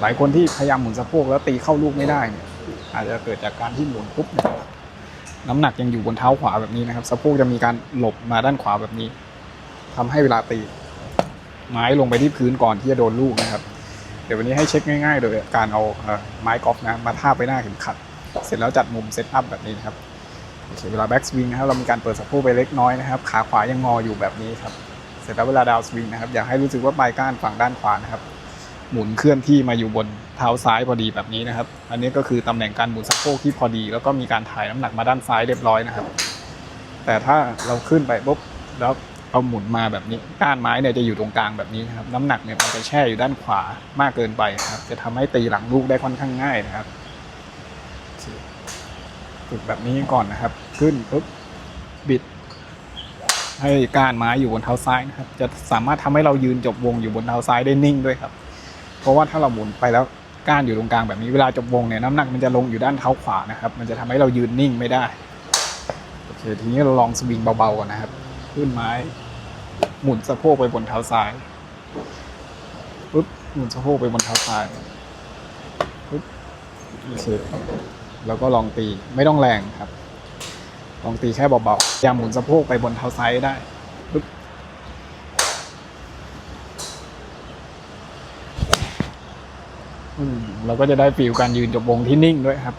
หลายคนที่พยายามหมุนสะโพกแล้วตีเข้าลูกไม่ได้เนี่ยอาจจะเกิดจากการที่หมุนปุ๊บเนี่ยน้ำหนักยังอยู่บนเท้าขวาแบบนี้นะครับสะโพกจะมีการหลบมาด้านขวาแบบนี้ทำให้เวลาตี ไม้ลงไปที่พื้นก่อนที่จะโดนลูกนะครับ เดี๋ยววันนี้ให้เช็คง่ายๆ โดยการเอาไม้กอล์ฟนะมาทาบไปหน้าเข็มขัด เสร็จแล้วจัดมุมเซตอัพแบบนี้นะครับโอเคเวลาแบ็กสวิงนะครับเรามีการเปิดสะโพกไปเล็กน้อยนะครับขาขวายังงออยู่แบบนี้ครับเสร็จแล้วเวลาดาวสวิงนะครับอยากให้รู้สึกว่าปลายก้านฝั่งด้านขวานะครับ หมุนเคลื่อนที่มาอยู่บนเท้าซ้ายพอดีแบบนี้นะครับ อันนี้ก็คือตำแหน่งการหมุนสะโพกที่พอดี แล้วก็มีการถ่ายน้ำหนักมาด้านซ้ายเรียบร้อยนะครับ แต่ถ้าเราขึ้นไปปุ๊บแล้วเอาหมุนมาแบบนี้ก้านไม้เนี่ยจะอยู่ตรงกลางแบบนี้นะครับน้ำหนักเนี่ยมันจะแช่อยู่ด้านขวามากเกินไปครับ จะทำให้ตีหลังลูกได้ค่อนข้างง่ายนะครับฝึกแบบนี้ก่อนนะครับ ขึ้นปุ๊บบิด ให้ก้านไม้อยู่บนเท้าซ้ายนะครับ จะสามารถทำให้เรายืนจบวงอยู่บนเท้าซ้ายได้นิ่งด้วยครับ ราะว่าถ้าเราหมุนไปแล้วก้านอยู่ตรงกลางแบบนี้เวลาจบวงเนี่ยน้ำหนักมันจะลงอยู่ด้านเท้าขวานะครับ มันจะทำให้เรายืนนิ่งไม่ได้โอเคทีนี้เราลองสวิงเบาๆก่อนนะครับ ขึ้นไม้ หมุนสะโพกไปบนเท้าซ้ายปุ๊บหมุนสะโพกไปบนเท้าซ้ายปุ๊บโอเคแล้วก็ลองตีไม่ต้องแรงครับ ลองตีแค่เบาๆอย่าหมุนสะโพกไปบนเท้าซ้ายได้ปึ๊บอืม เราก็จะได้ฟีลการยืนจบวงที่นิ่งด้วยครับ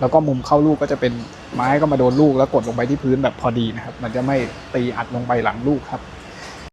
แล้วก็มุมเข้าลูกก็จะเป็นไม้ก็มาโดนลูกแล้วกดลงไปที่พื้นแบบพอดีนะครับ มันจะไม่ตีอัดลงไปหลังลูกครับ